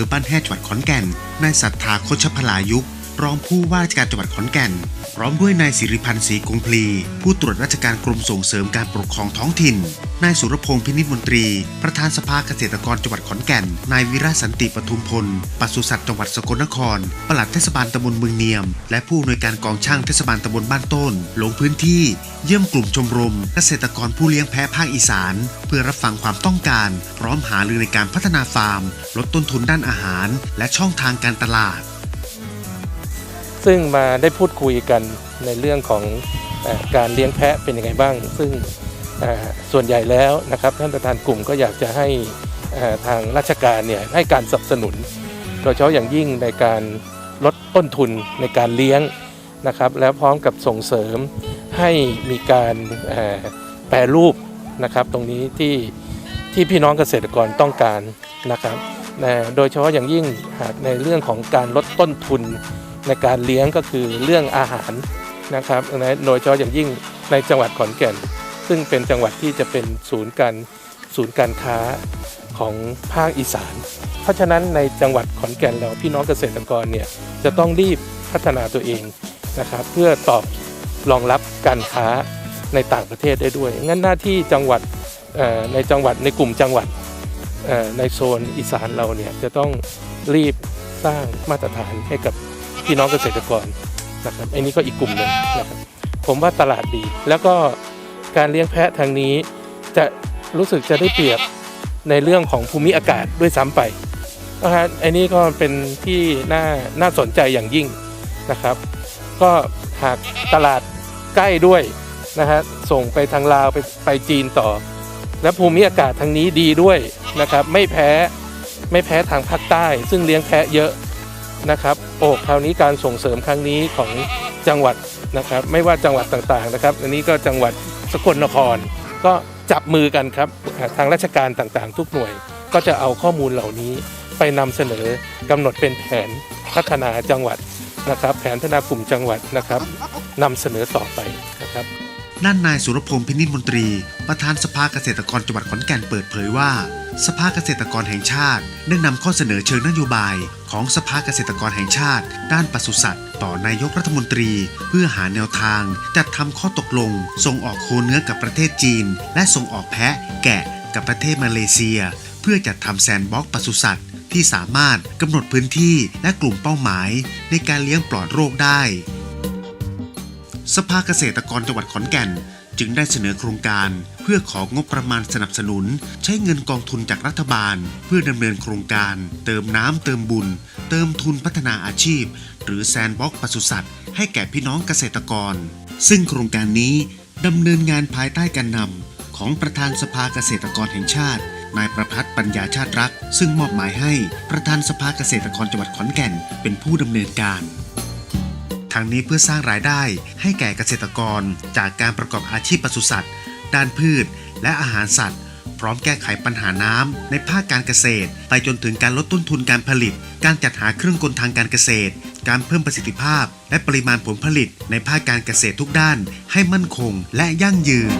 ภอบ้านแฮดจังหวัดขอนแก่นนายศรัทธาโคชพลายุกรองผู้ว่าราชการจังหวัดขอนแก่น พร้อมด้วยนายสิริพันธ์ศรีกรุงพลี ผู้ตรวจราชการกรมส่งเสริมการปกครองท้องถิ่น นายสุรพงศ์พินิจมนตรี ประธานสภาเกษตรกรจังหวัดขอนแก่น นายวิระสันติปทุมพลปศุสัตว์จังหวัดสกลนคร ปลัดเทศบาลตำบลเมืองเนียม และผู้อำนวยการกองช่างเทศบาลตำบลบ้านต้น ลงพื้นที่ เยี่ยมกลุ่มชมรม เกษตรกรผู้เลี้ยงแพะภาคอีสาน เพื่อรับฟังความต้องการ พร้อมหารือในการพัฒนาฟาร์ม ลดต้นทุนด้านอาหาร และช่องทางการตลาด ซึ่งมาได้พูดคุยกันในเรื่องของอการเลี้ยงแพะเป็นยังไงบ้าง ซึ่งส่วนใหญ่แล้วนะครับท่านประธานกลุ่มก็อยากจะให้ทางราชการเนี่ยให้การสนับสนุน โดยเฉพาะอย่างยิ่งในการลดต้นทุนในการเลี้ยงนะครับแล้วพร้อมกับส่งเสริมให้มีการแปรรูปนะครับตรงนี้ที่ที่พี่น้องเกษตรกรต้องการนะครับโดยเฉพาะอย่างยิ่งหากในเรื่องของการลดต้นทุน ในการเลี้ยงก็คือเรื่องอาหารนะครับนโดยเฉพาะอย่างยิ่งในจังหวัดขอนแก่น ซึ่งเป็นจังหวัดที่จะเป็นศูนย์การศูนย์การค้าของภาคอีสาน เพราะฉะนั้นในจังหวัดขอนแก่นเราพี่น้องเกษตรกรเนี่ยจะต้องรีบพัฒนาตัวเองนะครับเพื่อตอบรองรับการค้าในต่างประเทศได้ด้วย งั้นหน้าที่จังหวัดในจังหวัดในกลุ่มจังหวัดในโซนอีสานเราเนี่ยจะต้องรีบสร้างมาตรฐานให้กับ พี่น้องเกษตรกรนะครับอันนี้ก็อีกกลุ่มหนึ่งนะครับผมว่าตลาดดี แล้วก็การเลี้ยงแพะทางนี้ จะรู้สึกจะได้เปรียบในเรื่องของภูมิอากาศด้วยซ้ำไปนะฮะอันนี้ก็เป็นที่น่าน่าสนใจอย่างยิ่งนะครับ ก็หากตลาดใกล้ด้วยนะฮะส่งไปทางลาวไปไปจีนต่อ และภูมิอากาศทางนี้ดีด้วยนะครับ ไม่แพ้ไม่แพ้ทางภาคใต้ ซึ่งเลี้ยงแพะเยอะ นะครับโอ้คราวนี้การส่งเสริมครั้งนี้ของจังหวัดนะครับไม่ว่าจังหวัดต่างๆนะครับ อันนี้ก็จังหวัดสกลนคร ก็จับมือกันครับทางราชการต่างๆ ทุกหน่วย ก็จะเอาข้อมูลเหล่านี้ไปนำเสนอกำหนดเป็นแผนพัฒนาจังหวัดนะครับ แผนพัฒนากลุ่มจังหวัดนะครับนำเสนอต่อไปนะครับด้านนายสุรพงศ์พินิจมนตรี ประธานสภาเกษตรกรจังหวัดขอนแก่นเปิดเผยว่า สภาเกษตรกรแห่งชาติได้นำข้อเสนอเชิงนโยบาย ของสภาเกษตรกรแห่งชาติ ด้านปศุสัตว์ ต่อนายกรัฐมนตรี เพื่อหาแนวทาง จัดทำข้อตกลง ส่งออกโคเนื้อกับประเทศจีน และส่งออกแพะ แกะกับประเทศมาเลเซีย เพื่อจัดทำแซนด์บ็อกซ์ปศุสัตว์ที่สามารถกำหนดพื้นที่และกลุ่มเป้าหมาย ในการเลี้ยงปลอดโรคได้ สภาเกษตรกรจังหวัดขอนแก่น จึงได้เสนอโครงการ เพื่อของงบประมาณสนับสนุน ใช้เงินกองทุนจากรัฐบาล เพื่อดำเนินโครงการ เติมน้ำเติมบุญ เติมทุนพัฒนาอาชีพ หรือแซนบ็อกปศุสัตว์ ให้แก่พี่น้องเกษตรกร ซึ่งโครงการนี้ดำเนินงานภายใต้การนำของประธานสภาเกษตรกรแห่งชาตินายประพัฒน์ปัญญาชาติรัก ซึ่งมอบหมายให้ประธานสภาเกษตรกรจังหวัดขอนแก่น เป็นผู้ดำเนินการ ทางนี้เพื่อสร้างรายได้ให้แก่เกษตรกรจากการประกอบอาชีพปศุสัตว์ ด้านพืช และอาหารสัตว์ พร้อมแก้ไขปัญหาน้ำในภาคการเกษตร ไปจนถึงการลดต้นทุนการผลิต การจัดหาเครื่องกลทางการเกษตร การเพิ่มประสิทธิภาพ และปริมาณผลผลิตในภาคการเกษตรทุกด้านให้มั่นคงและยั่งยืน